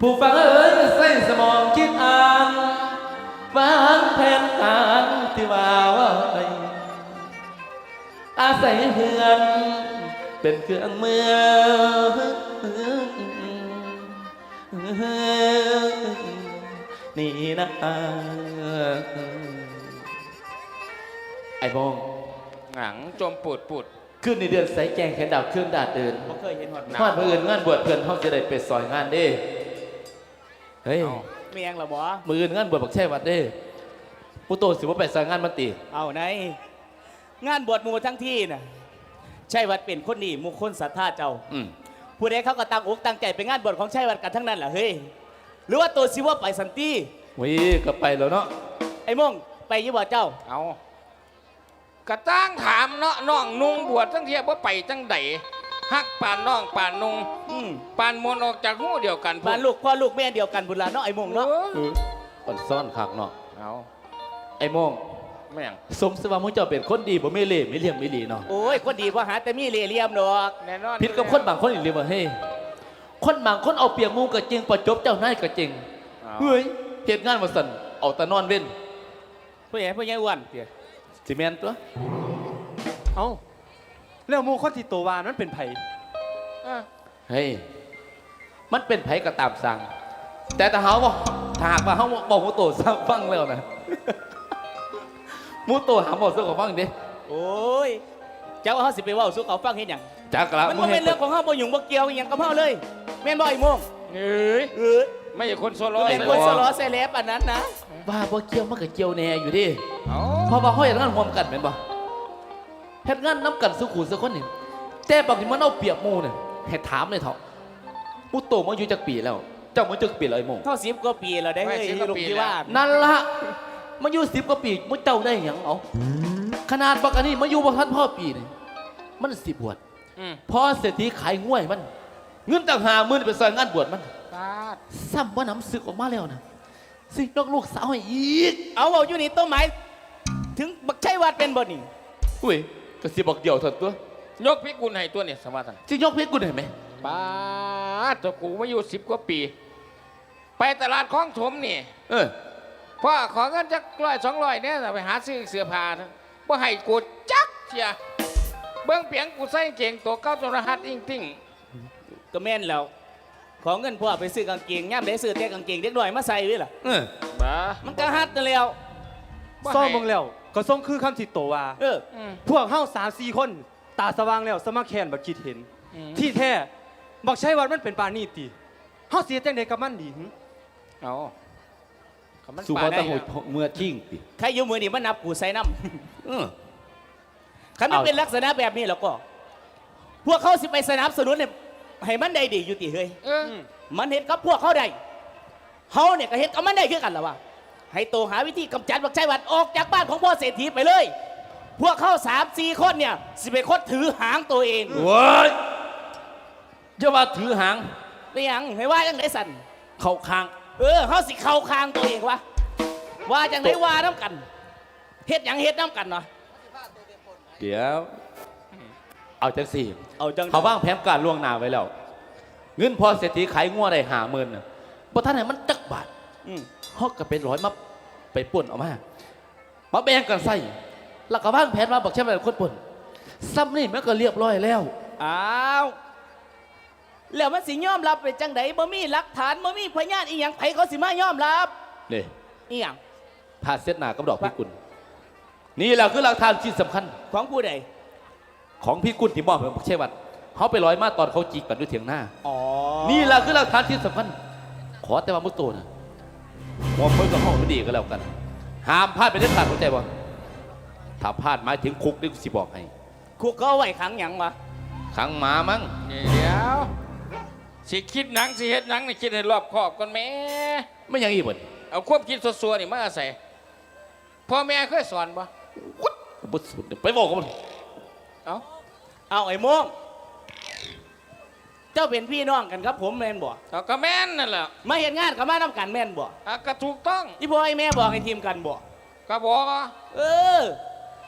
ผู้ฟังเอ๋ยใส่สมองคิดอ่านวางแผนการที่ว่าว่าไอาศัยเฮือน เป็นเครื่องมือนี่นะไอ้บองหนังจมปูดปูด ขึ้นในเดือนสายแจงแขนดาวเครื่องดาดเดินบ่เคยเห็นหอดหทอดเพื่อนงานบวชเพื่อนเขาจะได้ไปซอยงานเด้เฮ้ยเมียงเหรอบ่มืออื่นงานบวชบักแช่วัดเด้ผู้โตสิว่าไปซอยงานมันตีเอาไหนงานบวชหมู่ทั้งที่น่ะใช่วัดเป็นคนดีหมู่คนศรัทธาเจ้าอืมผู้ใดเขาก็ตั้งอกตั้งใจไปงานบวชของชัยวัดกันทั้งนั้นแหละเฮ้ยหรือว่าตัวสิว่าไปสันติวิก็ไปแล้วเนาะไอ้ม่งไปยี่บ่เจ้าเอา กระตั้งถามเนาะน้องนุงบวชตั้งเทียบว่าไปจังใดฮักป่านน้องป่านนุงอืมป่านมนต์ออกจากหูเดียวกันพุ่บ้านลูกพ่อลูกแม่เดียวกันบุญละเนาะไอ้ม่งเนาะเอออ่อนซ่อนคักเนาะเอาไอ้โมงไม่หยังสมสว่ามึงเจ้าเป็นคนดีบ่ไม่เล่ไม่เลี่ยมไม่ดีเนาะโอ้ยคนดีว่าหาแต่มีเหล่เหลี่ยมดอกแน่นอนผิดกับคนบางคนอีกเลยว่าเฮ้ยคนบางคนเอาเปรียบหมูก็จริงประจบเจ้านายก็จริง เอาเฮ้ยเหตุงานมาสั่นเอาแต่นอนเว้นผู้ใหญ่ผู้ใหญ่อ้วนเตี้ย สิแมนตัว เอ้าแล้วหมูคนที่ตัววานมันเป็นไผเออเฮ้ย มันเป็นไผก็ตามสั่ง แต่ถ้าเขาบอกถ้าหากว่าเขาบอกมูโตสั่งฟังแล้วนะมูโตหาบอกสั่งฟังดิโอ้ยเจ้าเฮาสิไปเว้าสู่เขาฟังเฮ็ดหยังจากละมันมึบ่งเป็เห็นนเรื่องของเฮาบ่หยุ่งบ่เกี่ยวอหยังกับเฮาเลยแม่นบ่ไอ้ม่งเอ้ยเออไม่ใช่คนโซโล่ เป็นคนสล้อเซเลบอันนั้นนะ ว่าบ่เกี่ยวมันก็เกี่ยวแน่อยู่ดิเอาเพราะว่าเขาเห็นงานร่วมกันเป็นบ่เฮ็ดงานน้ำกันสุขุสุขคนนี่แต่บางทีมันเอาเปรียบหมูเนี่ยให้ถามเลยเถอะมูโตมาอยู่จักปีแล้ว เจ้ามาจักปีแล้วไอ้โมงเท่า10กว่าปีแล้วได้เฮ้ยลูกที่ว่านั่นละมาอยู่สิบกว่าปีมุเจ้าได้หยังเอาขนาดบักอันนี้มาอยู่บ่ทันพ่อปีนี่มันสิบวชอืมพอเศรษฐีขายง่วยมัน เงินต่างหาหมื่นไปซอยงานบวชมันปาดซ้ำว่าน้ำศึกออกมาแล้วนะ สินอกลูกสาวให้อีกเอาเอาอยู่นี่ต้นไม้ถึงบักชัยวัดเป็นบ่นี่อุ้ยก็สิบอกเดียวเถอะตัวยกพิกุลให้ตัวเนี่ยสมาธิสิยกเพชรกูได้ไหมปาดตัวกูมาอยู่สิบกว่าปี ไปตลาดคลองถมนี่เออพ่อขอเงินจักร้อยสองร้อยเนี่ยไปหาซื้อเสื้อผ้านะว่าให้กูจักเชียเบื้องเปียงกูใส่เก่งตัวเก้าตัวรหัสอิงติ่งก็แม่นแล้ว ขอเงินพ่อไปซื้อกางเกงย่ามได้ซื้อแต่กางเกงเด็กน้อยมาใส่ไว้ล่ะเออบ้ามันก็ฮัดนั่นแล้วบ่ซ่อมให้มึงแล้ว ก็ส่งคือคำที่ตัววาเอออืมพวกเฮาสามสี่คน ตาสว่างแล้วสมาแคนบักคิดเห็นอืมที่แท้บักใช้วัดมันเป็นปานีติเฮาเสียจังไดกับมันดีหึเอาเขามันสู่ป่าพอได้ตะหูอะเมื่อทิ้งติใครอยู่มือนี่มันนับกูใส่น้เออำคันมันเอาเป็นลักษณะแบบนี้แล้วก็ พวกเขาสิไปสนับสนุนเนี่ย ให้มันได้ดีอยู่ติเฮ้ยเออมันเห็นกับพวกเขาได้เขาเนี่ยก็เห็นกับมันได้คือกันแล้ววะให้โตหาวิธีกำจัดบักชัยวัดออกจากบ้านของพ่อเศรษฐีไปเลย พวกเขาสามสี่คนเนี่ยสิเป็นคนถือหางตัวเองโว้ยจะว่าถือหางไม่ยังให้ว่าจังไดสันเข้าคาง เออเขาสิเข้าคางตัวเองวะว่าจังไดว่าน้ำกันเฮ็ดหยังเฮ็ดน้ำกันเนาะเดี๋ยว เอาจังสี่ เอาจังเขาว่างแผนการล่วงหน้าไว้แล้ว เงินพอเศรษฐีขายงัวได้หาหมื่นน่ะบ่ท่านไหนมันจักบาทอืมฮอกก็เป็นร้อยมาไปป่นเออกมามาแบ่งกันใส่แล้วก็ว่างแผนมาบอกใช่ไหมคนป่นซ้ำนี่มันก็เรียบร้อยแล้ว อ้าวแล้วมันสิยอมรับไปจังไดบ่มีหลักฐานบ่มีพยานอีหยังไผเขาสิมายอมรับนี่อีหยังพาเซตหนากับดอกพิกุลนี่แหละคือหลักฐานชิ้นสำคัญของผู้ใด ของพี่กุลที่มอบให้บอกใช่วัดเขาไปร้อยมาตอนเขาจีกกันด้วยเถียงหน้าอ๋อนี่แหละคือหลักฐานชิ้นสำคัญขอแต่ว่ามุตโตนะมองเพิ่งกับห้องไม่ดีก็แล้วกัน ห้ามพลาดไปเด็ดขาดเข้าใจบ่ถ้าพลาดหมายถึงคุกนี่กูสิบอกให้คุกเขาเอาไว้ขังหยังวะขังหมามั้งเดี๋ยวสิคิดหนังสิเฮ็ดหนังนี่คิดให้รอบคอบก่อนแหม่ไม่ยังอีกบ่นเอาความคิดสัวๆนี่มาใส่พ่อแม่เคยสอนบ่วุ้ดบุสุดไปบอกกับมัน เอาเอาไอ้โม่งเจ้าเป็นพี่น้องกันครับผมแม่นบ่เอาก็แม่นนั่นแหละมาเห็นงานกับมาทำกันแม่นบ่อะก็ถูกต้องที่พ่อไอ้แม่บอกให้ทีมกันบ่ก็บอกว่าเออ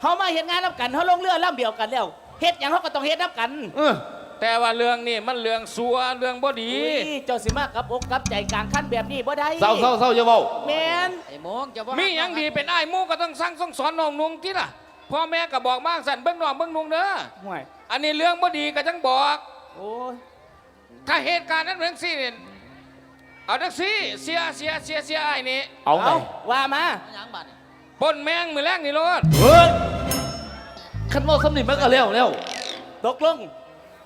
เขามาเห็นงานทำกันเขาลงเรือลำเดียวกันแล้วเฮ็ดหยังเขาก็ต้องเฮ็ดน้ำกันเออแต่ว่าเรื่องนี่มันเรื่องสัวเรื่องบ่ดีอุ้ยเจ้าสิมากับอกกับใจกลางขั้นแบบนี้บ่ได้เศร้าเศร้าเศร้าอย่าเว้าแมนไอ้โมงจะว่ามีหยังดีเป็นอ้ายหมู่ก็ต้องสั่งต้องสอนน้องนุ่งที่ล่ะ พ่อแม่ก็บอกบ้างสั่นเบิ่งน้องเบิ่งนุ่งเด้อห่วยอันนี้เรื่องบ่ดีก็จังบอก โอ้ยถ้าเหตุการณ์นั้นเหมือนสิเนี่ยเอาจังซี่เสียเสียเสียเสียไอ้นี่เอาไงเอาว่ามาหยังบัดนี่ปนแมงมือแรงนี่โลดเฮ้ยคันเว่าสำนิมันก็แล้วแล้วตกลง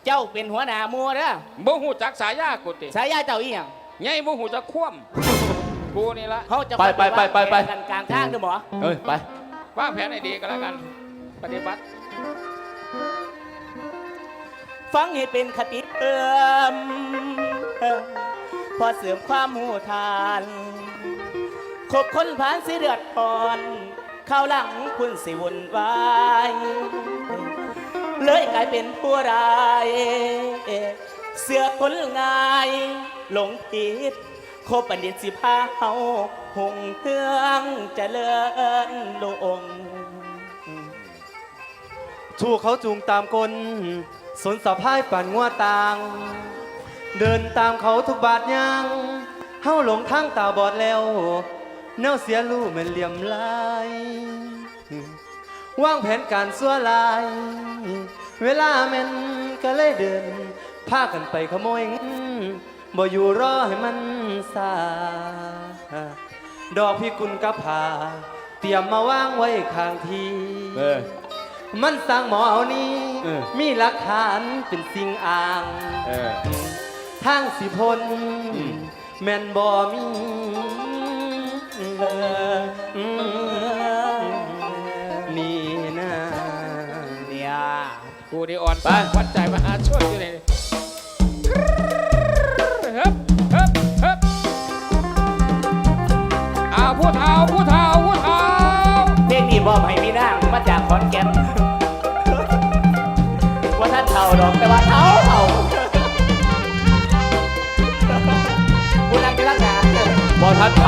เจ้าเป็นหัวหน้าหมัวเด้อบ่หูจักสายากูติสายาเจ้าอีหยังไงบ่หูจักคว่ำกูนี่ละเขาจะไปไปไปไปไปวางแผนกันกลางทางเด้อหมอเอ้ยไปวางแผนให้ดีก็แล้วกัน ปฏิบัติ ฟังให้เป็นคติเติมพอเสริมความหูทานคบคนผ่านสิเดือดอ่อนข้าหลังคุณสิวุ่นวายเลยกลายเป็นผู้ร้าย เสือคนง่ายหลงผิดคบบัณฑิตสิพาเฮาหงเครื่องจะเจริญลง ถูกเขาจูงตามกลสนสะพายปั่นงัวต่าง เดินตามเขาทุกบาทยางเฮาหลงทางตาบอดแล้วแนวเสียลู่เหมือนเหลี่ยมลายวางแผนการสัวลาย เวลาแม่นก็เลยเดินพากันไปขโมยบ่อยู่รอให้มันซาดอกพิกุลกับผาเตรียมมาวางไว้ข้างที มันสั่งหมอเอานี้เออ มีหลักฐานเป็นสิ่งอ้าง เออ ทางสิพลแม่นบ่มีนี่นะเนี่ยกูนี่อ่อนไปวัดใจมหาช่วยอยู่นี่เฮ้บเฮ้บเฮ้บเอาผู้เฒ่าผู้เฒ่าผู้เฒ่าเพลงนี้บอกให้พี่นาง มาจากขอนแก่นว่าท่านเท่าดอกแต่ว่าเท่าเท่าผู้นางจะรักษาบอทัดเท่า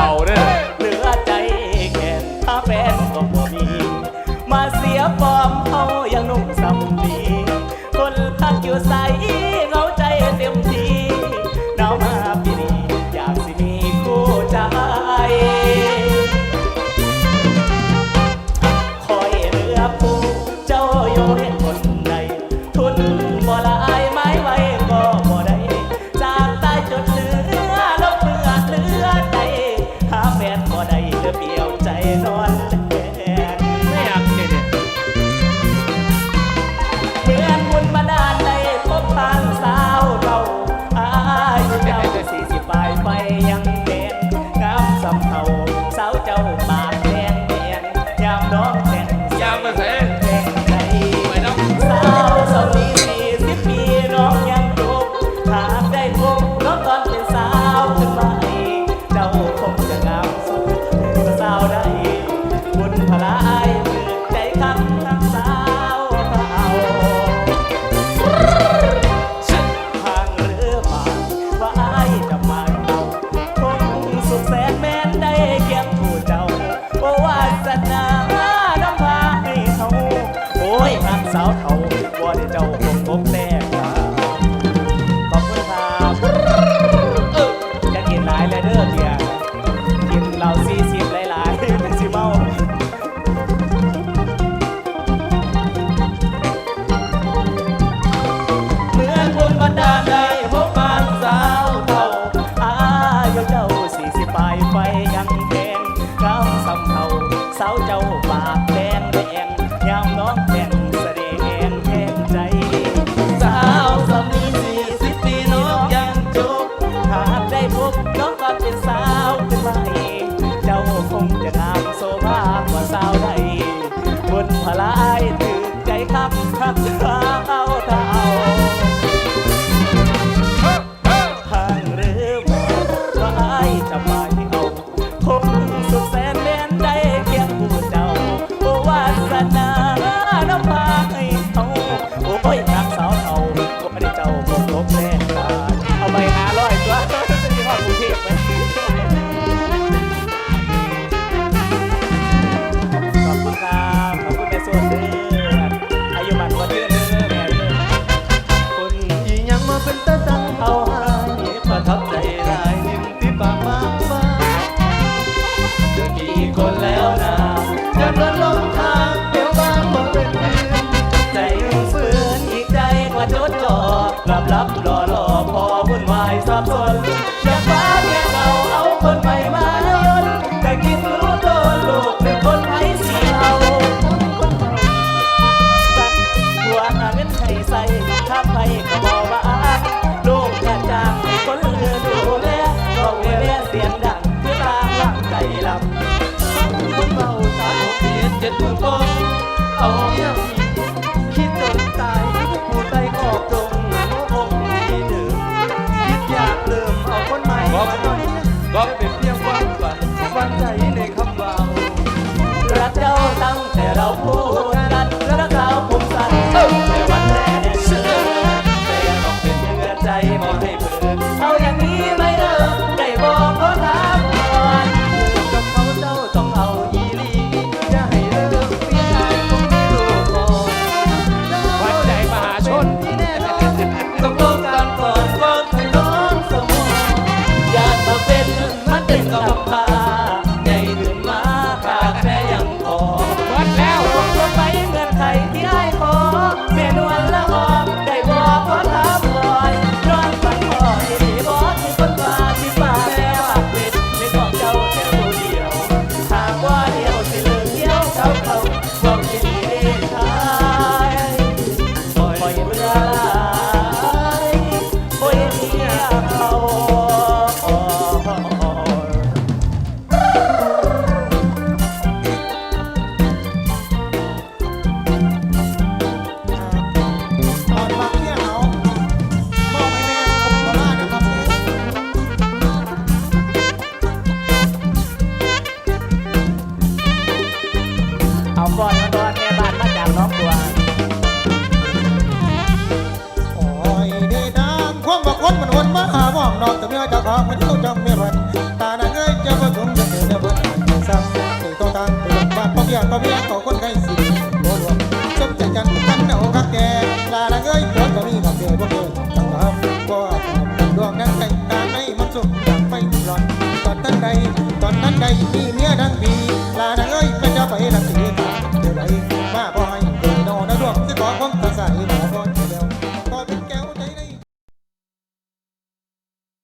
เป็นตาตัง ですか？ อนบ่มียังองคนใกล้สิโอ้โหจบใจกันกันเอาคักแกลาละเอ้ยปวดบ่มีของเกิดบ่เกิดต้องทำก็ทำดวงนั้นแต่งตาในมันสุขจากไฟหลอนตอนนั้นใดตอนนั้นใดมีเมียดังปีลาละเอ้ยพระเจะไปลังสีตาเดี๋ยวไหมา